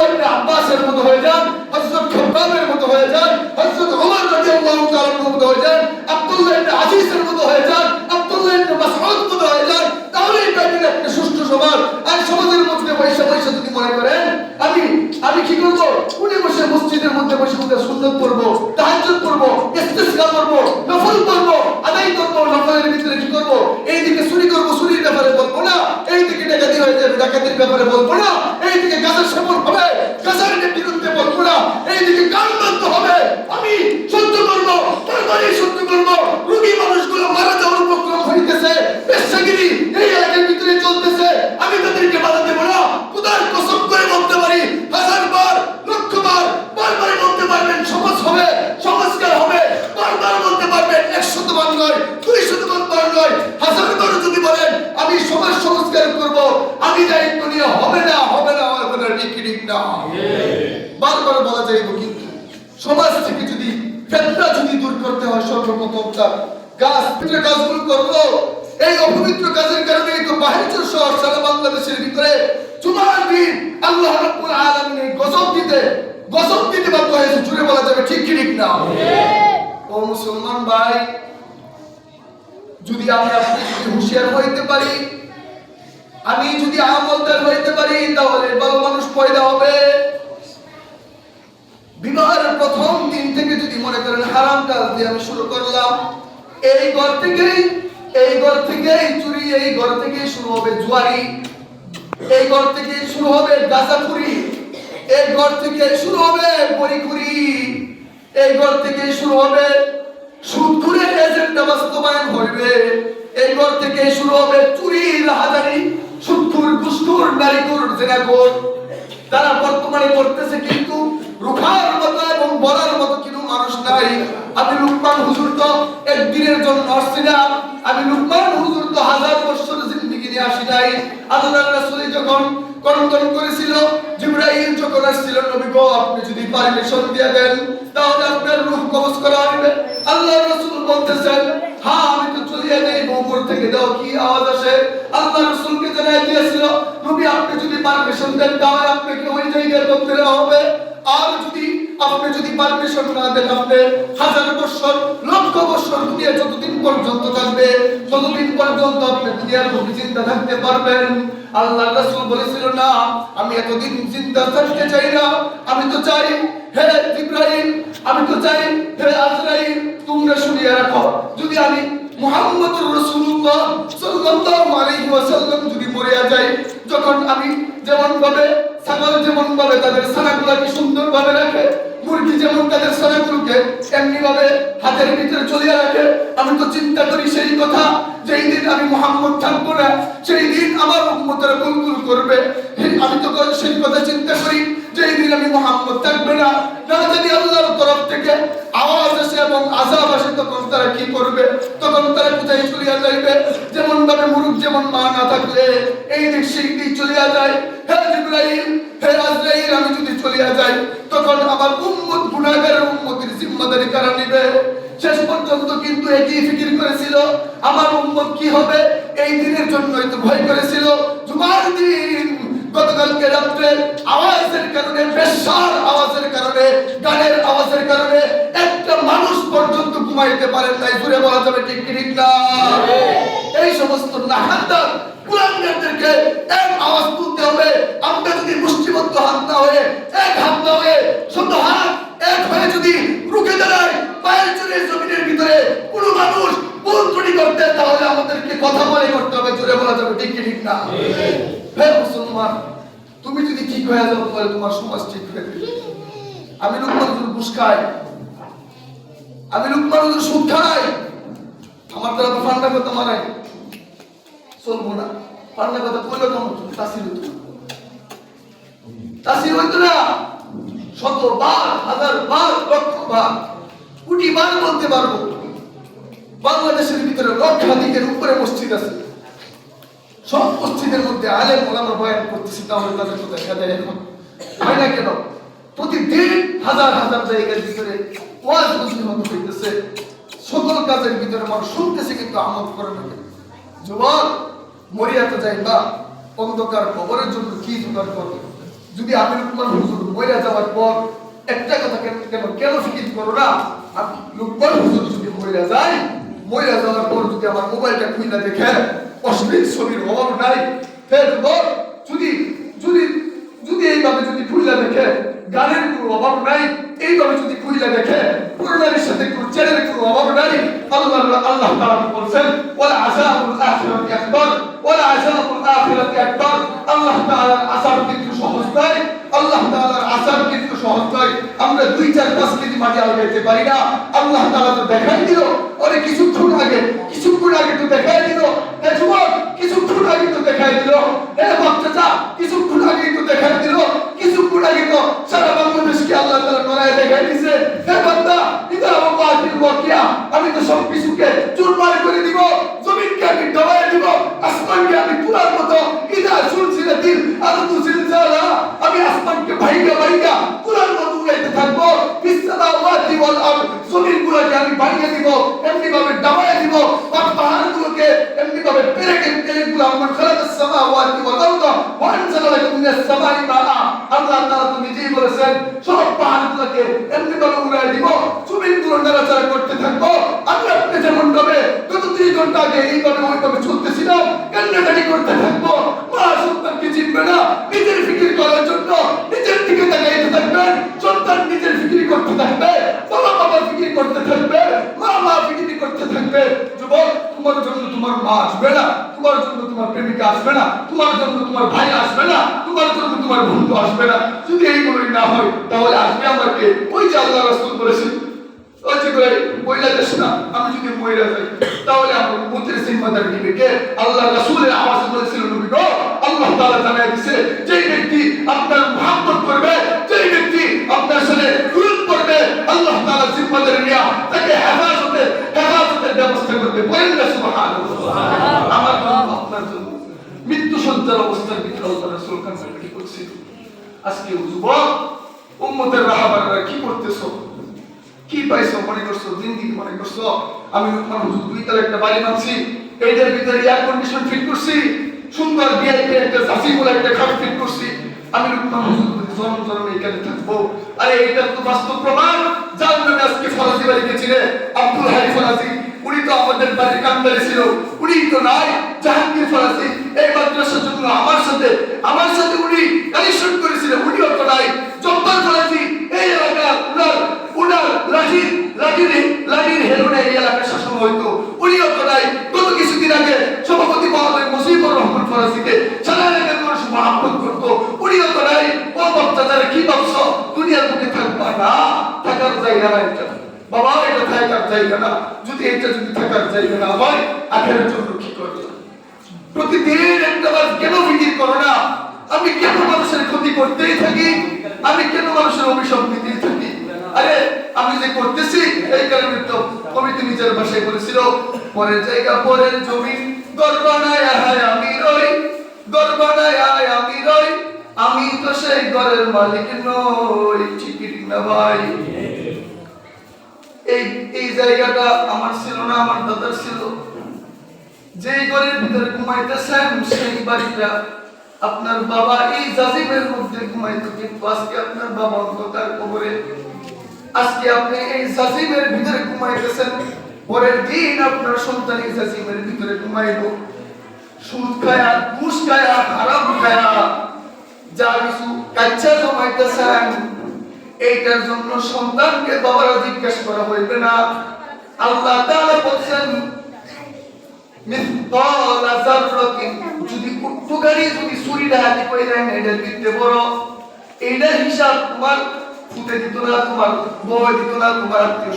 আব্বাসের মতো হয়ে যান, হযরত খাব্বাবের মতো হয়ে যান, হযরত ওমর রাদিয়াল্লাহু তাআলার মতো হয়ে যান, আব্দুল্লাহ ইবনে আজিজের মতো হয়ে যান, আব্দুল্লাহ ইবনে মাসউদ মতো হয়ে যান, তাহলেই পাবেন একটা সুষ্ঠু সমাজ। আর সমাজের মধ্যে পয়সা পয়সা যদি মনে করেন, আমি আমি কি করব? উনি বসে মসজিদের মধ্যে বসে বসে সুন্নত পড়ব তাহাজ্জুদ পড়ব ইস্তিসকা করব নফল পড়ব আদায় করব নফলের ভিতরে কি করব এইদিকে চুরি করব চুরির ব্যাপারে বলব না এইদিকে ডাকাতি হয়ে যাবে ডাকাতির ব্যাপারে বলব না এইদিকে গাছের সেবন হবে গাছের বিরুদ্ধে বলব না এইদিকে গান বন্ধ হবে আমি সহ্য করব তারপরে সহ্য করব রুগী মানুষগুলো মারা যাওয়ার উপক্রম হইতেছে পেশাগিরি এই এলাকার ভিতরে চলতেছে আমি তাদেরকে বাধা দেবো না খুদার কসম করে বলতে পারি হাজার বার লক্ষ বার বারবার বলতে পারবেন সমাজ হবে সংস্কার হবে বারবার বলতে পারবেন একশত বার নয় দুই শতবার বার নয় হাজার বার যদি বলেন আমি সমাজ সংস্কার করব আমি দায়িত্ব নিয়ে হবে না হবে না আমার কথা ঠিক ঠিক না? বারবার বলা যাইব কিন্তু। সমাজ থেকে যদি ফেতনা যদি দূর করতে হয় সর্বপ্রথম তার গাছ কাজগুলো করব। এই অপবিত্র কাজের কারণে তো বাহির শহর সারা বাংলাদেশের ভিতরে জুমার দিন আল্লাহ রাব্বুল আলামিন গজব দিতে গজব দিতে বাধ্য হয়েছে। জুড়ে বলা যাবে ঠিক কি ঠিক না? ও মুসলমান ভাই যদি আমি আপনি যদি হুঁশিয়ার হইতে পারি, আমি যদি আমলদার হইতে পারি, তাহলে ভালো মানুষ পয়দা হবে। বিবাহের প্রথম দিন থেকে যদি মনে করেন হারাম কাজ দিয়ে আমি শুরু করলাম, এই ঘর থেকেই, এই ঘর থেকেই চুরি, এই ঘর থেকেই শুরু হবে জুয়ারি, এই ঘর থেকে শুরু হবে গাঁজাখুরি, এই ঘর থেকে শুরু হবে বড়িখুরি এই ঘর থেকে শুরু হবে এজেন্ডা বাস্তবায়ন থেকে শুরু হবে তারা বর্তমানে করতেছে কিন্তু রুখার মতো এবং বলার মতো কিন্তু মানুষ নাই। আমি লুকমান হুজুর তো একদিনের জন্য আমি লুকমান হুজুর তো হাজার বছর জিন্দিগি নিয়ে আসি নাই। আল্লাহ রাসূল যখন করেছিল, জিবরাইল যখন আসছিল, নবী গো, আপনি যদি পারমিশন দিয়ে দেন, তাহলে আপনার রূহ কবজ করা বলতেছেন হ্যাঁ আমি তো চলিয়ে যাই বউপুর থেকে দাও, কি আওয়াজ আসে? আল্লাহ রসুলকে জানাই দিয়েছিল, নবী, আপনি যদি পারমিশন দেন, তাহলে আপনাকে ওই জায়গায় করতে হবে। আর যদি আপনি যদি পারমিশন না দেন, আপনি হাজার বছর লক্ষ বছর দুনিয়া যতদিন পর্যন্ত থাকবে, ততদিন পর্যন্ত আপনি দুনিয়ার প্রতি চিন্তা থাকতে পারবেন। আল্লাহ রাসূল বলেছিল, না, আমি এতদিন চিন্তা থাকতে চাই না। আমি তো চাই, হে ইব্রাহিম আমি তো চাই, হে আজরাইল, তোমরা শুনিয়ে রাখো। যদি আমি মুহাম্মদুর রাসূলুল্লাহ সাল্লাল্লাহু আলাইহি ওয়াসাল্লাম যদি মরিয়া যাই, যখন আমি যেমন ভাবে ছাগল যেমন ভাবে তাদের ছানাগুলোকে সুন্দর ভাবে রাখে, মুরগি যেমন তাদের ছানাগুলোকে এমনি ভাবে হাতের ভিতরে চলিয়ে রাখে, আমি তো চিন্তা করি সেই কথা, যেই দিন আমি মোহাম্মদ না, সেই দিন আমার কুলকুল করবে। আমি তো সেই কথা চিন্তা করি, যেই দিন আমি মোহাম্মদ থাকবে না না জানি আল্লাহর তরফ থেকে আওয়াজ আসে এবং আজাব আসে, তখন তারা কি করবে? তখন তারা কোথায় চলিয়া যাইবে? ভাবে মুরুখ যেমন মা না থাকলে এই দিক সেই দিক চলিয়া যায়? হে হে আজরাইল, আমি যদি চলিয়া যাই, তখন আমার উম্মত গুনাহগারের উম্মতের জিম্মাদারি কারা নিবে? শেষ পর্যন্ত কিন্তু একই ফিকির করেছিল, আমার উম্মত কি হবে? এই দিনের জন্যই তো ভয় করেছিল। জুমার দিন গতকালকে রাত্রে আওয়াজের কারণে বেশার আওয়াজের কারণে ঘুমাইতে পারেন নাই জুড়ে বলা যাবে ঠিক ঠিক না? এই সমস্ত নাহান্দার এক আওয়াজ তুলতে হবে। আমরা যদি মুষ্টিবদ্ধ হাত না হয়ে এক হাত না হয়ে শত হাত এক হয়ে যদি রুখে দাঁড়ায় পায়ের চলে জমিনের ভিতরে কোনো মানুষ ভুল ত্রুটি করতে তাহলে আমাদেরকে কথা বলে করতে হবে জোরে বলা যাবে ঠিক ঠিক না? হে মুসলমান তুমি যদি ঠিক হয়ে যাও তাহলে তোমার সমাজ ঠিক হয়ে যাবে। আমি ঘুষ খাই আমি লোকমান সুদ খাই। আমার তো ফান্ডা কথা মানাই চলবো না। ফান্ডা কথা বললে কেমন? তাসির হইতো তাসির হইতো না। শত বার হাজার বার লক্ষ বার কোটি বার বলতে পারব। বাংলাদেশের ভিতরে লক্ষাধিকের উপরে মসজিদ আছে। সব মসজিদের মধ্যে আলেম ওলামা বয়ান করতেছি, তাহলে তাদের তো দেখা এখন। হয় না কেন? প্রতিদিন হাজার হাজার জায়গার ভিতরে ওয়াজ নসিহত হইতেছে। সকল কাজের ভিতরে মানুষ শুনতেছে কিন্তু আমল করে না যুবক যাই বা অন্ধকার কবরের জন্য কি জোগাড় করবে? যদি আমি লুকমান হুজুর মরে যাওয়ার পর একটা কথা কেন কেন ফিকির করো না? আমি লুকমান হুজুর যদি মরে যায় মরে যাওয়ার পর যদি আমার মোবাইলটা খুলে দেখে, অশ্লীল ছবির অভাব নাই। ফের বল, যদি যদি যদি এইভাবে যদি খুলে দেখে, গানের কোনো অভাব নাই। এইভাবে যদি খুলে দেখে পুরোনারীর সাথে কোনো চ্যানেলের কোনো অভাব নাই আল্লাহ আল্লাহ তাআলা বলছেন আখিরাতি আখিরাতি আল্লাহ তাআলার কিন্তু সহজ নয়, আল্লাহ কিন্তু সহজ নয়। আমরা দুই চার পাঁচ কেজি মাটি আলগাইতে পারি না। আল্লাহ তাআলা তো দেখাই দিল ওরে কিছুক্ষণ আগে কিছুক্ষণ আগে তো দেখাই দিল। যুবক কিছুক্ষণ আগে তো দেখাই দিল। হে বাচ্চাটা কিছুক্ষণ আগে তো দেখাই দিল। কিছুক্ষণ আগে তো সারা বাংলাদেশকে আল্লাহ তাআলা নড়ায় দেখাই দিছে। হে বান্দা, ইদা ওয়াকাতিল ওয়াকিয়া, আমি তো সব কিছুকে চুরমার করে দিব, জমিনকে আমি ডবায় দিব, আসমানকে আমি তুলার মতো। ইদা সুলসিলাতিল আরদু জিলজালা আমি আসমানকে ভাইগা ভাইগা তুলার মতো উড়াইতে থাকব। বিসসামাওয়াতি ওয়াল আরদ, জমিনগুলোকে আমি ভাইগা দিব এমনি ভাবে ডবায় দিব আর পাহাড়গুলোকে এমনি ভাবে পেরেকে পেরেকগুলো আমার খালাকাস সামাওয়াতি ওয়াল আরদ ওয়া আনজালা লাকুম মিনাস সামাই মাআ আল্লাহ তাআলা তো বলেছেন, সব পাহাড়গুলোকে এমনি ভাবে উড়াই দিব জমিনগুলো নাড়াচাড়া করতে থাকব। আমি আপনি যেমন ভাবে গত দুই ঘণ্টা আগে এইভাবে ওইভাবে চলতেছিলাম কান্নাকাটি করতে থাকব। মা চিনবে না, নিজের ফিকির করার জন্য নিজের দিকে তাকাইতে থাকবেন সন্তান নিজের করতে থাকবে, বাবা বাবা ফিকির করতে থাকবে, মা মা ফিকির করতে থাকবে। যুবক, তোমার জন্য তোমার মা আসবে না। প্রেমিকা আসবে না, তোমার জন্য তোমার ভাই আসবে না, তোমার জন্য তোমার বন্ধু আসবে না। যদি এইগুলোই না হয়, তাহলে আসবে আমাকে। ওই যে আল্লাহ রাসূল বলেছেন আল্লাহ করবে আপনার সাথে আল্লাহ তাআলা জিম্মাদার আমার জন্য আপনার জন্য মৃত্যু অবস্থার ভিতরে আল্লাহ রাসূল কান্নাকাটি করছিল আজকে যুবক, উম্মতের রাহাবাররা কি করতেছো? কি পাইছো? মনে করছ? জিন্দিগি মনে করছ? আমি লোকমান হুজুর দুই তলা একটা বাড়ি মানছি এইটার ভিতরে এয়ার কন্ডিশন ফিট করছি, সুন্দর ভিআইপি একটা জাসি বলে একটা খাট ফিট করছি। আমি লোকমান হুজুর জন্ম জন্ম এখানে থাকব। আরে এটা তো বাস্তব প্রমাণ, যার নামে আজকে ফরাজি বাড়ি গেছিলে, আব্দুল হাই ফরাজি উনি তো আমাদের বাড়ির কান্দারে ছিল। উনি তো নাই, জাহাঙ্গীর ফরাজি এই মাদ্রাসার জন্য আমার সাথে। আমার সাথে উনি কানেকশন করেছিলেন। উনিও তো নাই। জব্বার ফরাজি এই এলাকা, উনার উনার লাঠির লাঠির লাঠির হেরোনে এই এলাকার শাসন হইতো। উনিও তো নাই। গত কিছুদিন আগে সভাপতি মহোদয় মুজিবুর রহমান ফরাজিকে সারা মানুষ মহাব্বত করতো। উনিও তো নাই। ও বাচ্চাদের কি ভাবছ? দুনিয়ার বুকে থাকবা না? থাকার জায়গা না এটা। বাবা, এটা থাকার জায়গা না। যদি এটা যদি থাকার জায়গা না হয় আখেরের জন্য কি করবে প্রতিদিন একটা বার কেন ফিকির করো না আমি কেন মানুষের ক্ষতি করতেই থাকি? আমি কেন মানুষের অভিশাপ দিতেই থাকি? আরে, আমি যে করতেছি, এই কারণে তো কবিতা নিজের ভাষায় বলেছিল, পরের জায়গা, পরের জমি গর্বানায় আয় আমি রই গর্বানায় আয় আমি রই, আমি তো সেই ঘরের মালিক নই ঠিক না ভাই এই এই জায়গাটা আমার ছিল না, আমার দাদার ছিল। যেই ঘরের ভিতরে ঘুমাইতেছেন, সেই বাড়িটা আপনার বাবা এই জাজিমের মধ্যে ঘুমাইতো, কিন্তু আজকে আপনার বাবা অন্ধকার কবরে। আজকে আপনি এই জাজিমের ভিতরে ঘুমাইতেছেন, পরের দিন আপনার সন্তান এই জাজিমের ভিতরে ঘুমাইব সুদ খায়া, ঘুষ খায়া খায়া, যা কিছু কাচ্চা জমাইতেছেন, এইটার জন্য সন্তানকে বাবারা জিজ্ঞেস করা হইবে না। আল্লাহ তাআলা বলছেন, মিসকাল গাড়ি যদি চুরি ডাকাতি করে দেন, এটা দিতে বড়। এইটার হিসাব তোমার ফুটে দিত না, তোমার বউ দিত না, তোমার আত্মীয়